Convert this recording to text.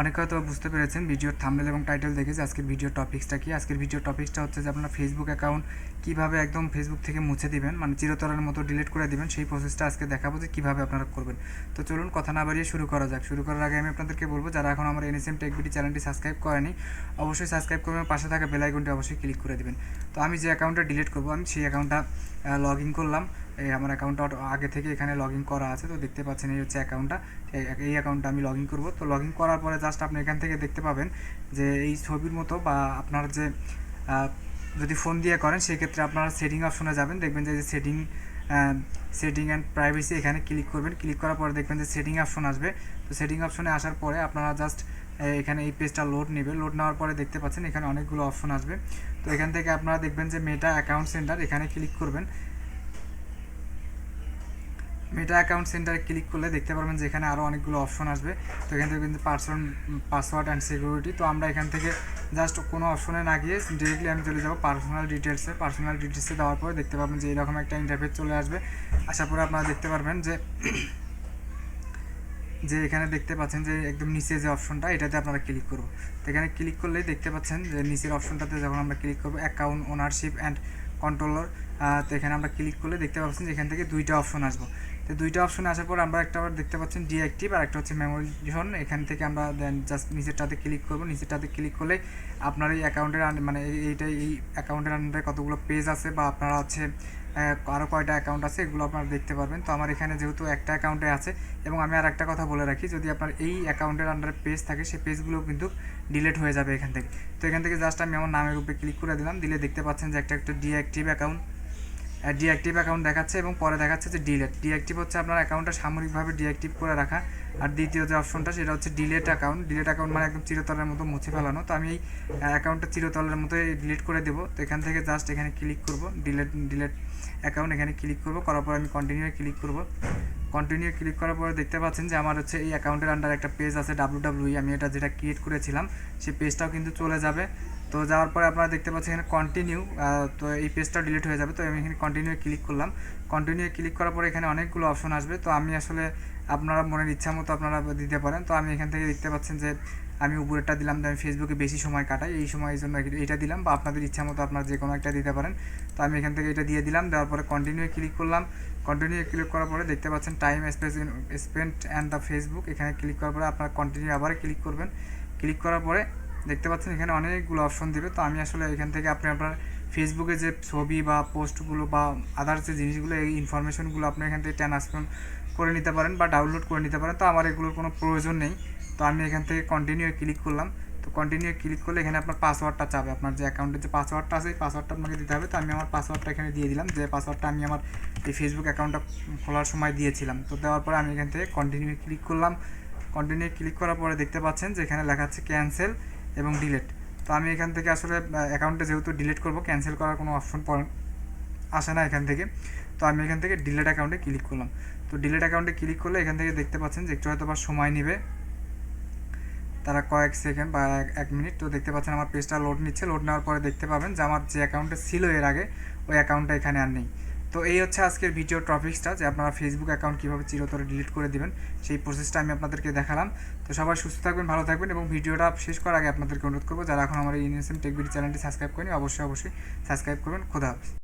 অনেকে হয়তো বুঝতে পেরেছেন ভিডিওর থাম্বনেল এবং টাইটেল দেখে যে আজকের ভিডিও টপিক্সটা কি। আজকের ভিডিও টপিক্সটা হচ্ছে যে আপনার ফেসবুক অ্যাকাউন্ট কীভাবে একদম ফেসবুক থেকে মুছে দিবেন মানে চিরতরের মতো ডিলিট করে দিবেন, সেই প্রসেসটা আজকে দেখাবো যে কীভাবে আপনারা করবেন। তো চলুন কথা না বাড়িয়ে শুরু করা যাক। শুরু করার আগে আমি আপনাদেরকে বলব, যারা এখন আমার এনএসএম টেকবিটি চ্যানেলটি সাবস্ক্রাইব করেনি, অবশ্যই সাবস্ক্রাইব করবেন পাশে থাকা বেল আইকনটি অবশ্যই ক্লিক করে দিবেন। তো আমি যে অ্যাকাউন্টটা ডিলিট করব, আমি সেই অ্যাকাউন্টটা লগ ইন করলাম। এই আমার অ্যাকাউন্টটা আগে থেকে এখানে লগ ইন করা আছে, তো দেখতে পাচ্ছেন এই হচ্ছে অ্যাকাউন্টটা এই অ্যাকাউন্টটা আমি লগ ইন করব। তো লগ ইন করার পরে জাস্ট আপনি এখান থেকে দেখতে পাবেন যে এই ছবির মতো বা আপনার যে যদি ফোন দিয়ে করেন, সেক্ষেত্রে আপনারা সেটিং অপশনে যাবেন। দেখবেন যে সেটিং সেটিং অ্যান্ড প্রাইভেসি এখানে ক্লিক করবেন। ক্লিক করার পরে দেখবেন যে সেটিং অপশন আসবে। তো সেটিং অপশনে আসার পরে আপনারা জাস্ট এখানে এই পেজটা লোড নেবে। লোড নেওয়ার পরে দেখতে পাচ্ছেন এখানে অনেকগুলো অপশন আসবে। তো এখান থেকে আপনারা দেখবেন যে মেটা অ্যাকাউন্ট সেন্টার এখানে ক্লিক করবেন। মেটা অ্যাকাউন্ট সেন্টারে ক্লিক করলে দেখতে পারবেন যে এখানে আরও অনেকগুলো অপশন আসবে। তো এখান থেকে কিন্তু পার্সন পাসওয়ার্ড অ্যান্ড সিকিউরিটি তো আমরা এখান থেকে জাস্ট কোনো অপশনে না গিয়ে ডিরেক্টলি আমি চলে যাব পার্সোনাল ডিটেলসে পার্সোনাল ডিটেলসে দেওয়ার পরে দেখতে পাবেন যে এরকম একটা ইন্টারফেস চলে আসবে। আসার পরে আপনারা দেখতে পারবেন যে যে এখানে দেখতে পাচ্ছেন যে একদম নিচে যে অপশনটা এটাতে আপনারা ক্লিক করব। তো এখানে ক্লিক করলেই দেখতে পাচ্ছেন যে নিচের অপশনটাতে যখন আমরা ক্লিক করব অ্যাকাউন্ট ওনারশিপ অ্যান্ড কন্ট্রোলার তো এখানে আমরা ক্লিক করলে দেখতে পাচ্ছেন যে এখান থেকে দুইটা অপশন আসব। তো দুইটা অপশন আসার পর আমরা একটা দেখতে পাচ্ছেন ডিঅ্যাক্টিভ আর একটা হচ্ছে মেমোরি জোন এখান থেকে আমরা দেন জাস্ট নিচেরটাতে ক্লিক করব। নিচেরটাতে ক্লিক করলে আপনার এই অ্যাকাউন্টের মানে এই- এইটা এই অ্যাকাউন্টের আন্ডারে কতগুলো পেজ আছে বা আপনারা হচ্ছে আরও কয়টা অ্যাকাউন্ট আছে এগুলো আপনারা দেখতে পারবেন। তো আমার এখানে যেহেতু একটা অ্যাকাউন্টে আছে এবং আমি আর একটা কথা বলে রাখি, যদি আপনার এই অ্যাকাউন্টের আন্ডারে পেজ থাকে, সেই পেজগুলো কিন্তু ডিলিট হয়ে যাবে এখান থেকে। তো এখান থেকে জাস্ট আমি আমার নামের উপরে ক্লিক করে দিলাম। দিলে দেখতে পাচ্ছেন যে একটা একটা ডিঅ্যাক্টিভ অ্যাকাউন্ট ডিঅ্যাক্টিভ অ্যাকাউন্ট দেখাচ্ছে এবং পরে দেখাচ্ছে যে ডিলেট ডিঅ্যাক্টিভ হচ্ছে আপনার অ্যাকাউন্টটা সাময়িকভাবে ডিঅ্যাক্টিভ করে রাখা। আর দ্বিতীয় যে অপশনটা সেটা হচ্ছে ডিলেট অ্যাকাউন্ট ডিলেট অ্যাকাউন্ট মানে একদম চিরতলের মতো মুছে ফেলানো। তো আমি এই অ্যাকাউন্টটা চিরতলের মতো ডিলিট করে দেবো। তো এখান থেকে জাস্ট এখানে ক্লিক করব। ডিলেট ডিলেট অ্যাকাউন্ট এখানে ক্লিক করব। করার পর আমি কন্টিনিউ ক্লিক করব। কন্টিনিউ ক্লিক করার পরে দেখতে পাচ্ছেন যে আমার হচ্ছে এই অ্যাকাউন্টের আন্ডার একটা পেজ আছে ডাব্লু ডাব্লিউই আমি এটা যেটা ক্রিয়েট করেছিলাম সেই পেজটাও কিন্তু চলে যাবে। তো যাওয়ার পরে আপনারা দেখতে পাচ্ছেন এখানে কন্টিনিউ তো এই পেজটা ডিলিট হয়ে যাবে। তো আমি এখানে কন্টিনিউ ক্লিক করলাম। কন্টিনিউ ক্লিক করার পরে এখানে অনেকগুলো অপশন আসবে। তো আমি আসলে আপনারা মনের ইচ্ছা মতো আপনারা দিতে পারেন। তো আমি এখান থেকে দেখতে পাচ্ছেন যে আমি উপরেরটা দিলাম যে আমি ফেসবুকে বেশি সময় কাটাই। এই সময় এই জন্য এটা দিলাম বা আপনাদের ইচ্ছা মতো আপনারা যে কোনো একটা দিতে পারেন। তো আমি এখান থেকে এটা দিয়ে দিলাম। দেওয়ার পরে কন্টিনিউ ক্লিক করলাম। কন্টিনিউ ক্লিক করার পরে দেখতে পাচ্ছেন time spend and the Facebook এখানে ক্লিক করার পরে আপনারা কন্টিনিউ আবার ক্লিক করবেন। ক্লিক করার পরে দেখতে পাচ্ছেন এখানে অনেকগুলো অপশন দিবে। তো আমি আসলে এখান থেকে আপনি আপনার ফেসবুকে যে ছবি বা পোস্টগুলো বা আদার্স যে জিনিসগুলো, এই ইনফরমেশনগুলো আপনি এখান থেকে ট্রান্সফার করে নিতে পারেন বা ডাউনলোড করে নিতে পারেন। তো আমার এগুলোর কোনো প্রয়োজন নেই। তো আমি এখান থেকে কন্টিনিউ ক্লিক করলাম। তো কন্টিনিউ ক্লিক করলে এখানে আপনার পাসওয়ার্ডটা চাবে। আপনার যে অ্যাকাউন্টের যে পাসওয়ার্ডটা আছে, এই পাসওয়ার্ডটা আপনাকে দিতে হবে। তো আমি আমার পাসওয়ার্ডটা এখানে দিয়ে দিলাম। যে পাসওয়ার্ডটা আমি আমার এই ফেসবুক অ্যাকাউন্টটা খোলার সময় দিয়েছিলাম। তো দেওয়ার পরে আমি এখান থেকে কন্টিনিউ ক্লিক করলাম। কন্টিনিউ ক্লিক করার পরে দেখতে পাচ্ছেন যে এখানে লেখা আছে ক্যান্সেল এবং ডিলেট তো আমি এখান থেকে আসলে অ্যাকাউন্টে যেহেতু ডিলিট করব ক্যান্সেল করার কোনো অপশন আসে না এখান থেকে। তো আমি এখান থেকে ডিলেট অ্যাকাউন্টে ক্লিক করলাম। তো ডিলেট অ্যাকাউন্টে ক্লিক করলে এখান থেকে দেখতে পাচ্ছেন যে একটু হয়তো বা সময় নেবে। তারা কয়েক সেকেন্ড বা এক- মিনিট তো দেখতে পাচ্ছেন আমার পেজটা লোড নিচ্ছে। লোড নেওয়ার পরে দেখতে পাবেন যে আমার যে অ্যাকাউন্টে ছিল এর আগে, ওই অ্যাকাউন্টটা এখানে আর নেই। তো এই হচ্ছে আজকের ভিডিও টপিক্সটা যে আপনারা ফেসবুক অ্যাকাউন্ট কীভাবে চিরতরে ডিলিট করে দেবেন, সেই প্রসেসটা আমি আপনাদেরকে দেখালাম। তো সবাই সুস্থ থাকবেন, ভালো থাকবেন এবং ভিডিওটা শেষ করার আগে আপনাদেরকে অনুরোধ করব, যারা এখন আমার এই ইনএসএম টেকবিডি চ্যানেলটি সাবস্ক্রাইব করেনি অবশ্যই অবশ্যই সাবস্ক্রাইব করবেন। খোদা হাফেজ।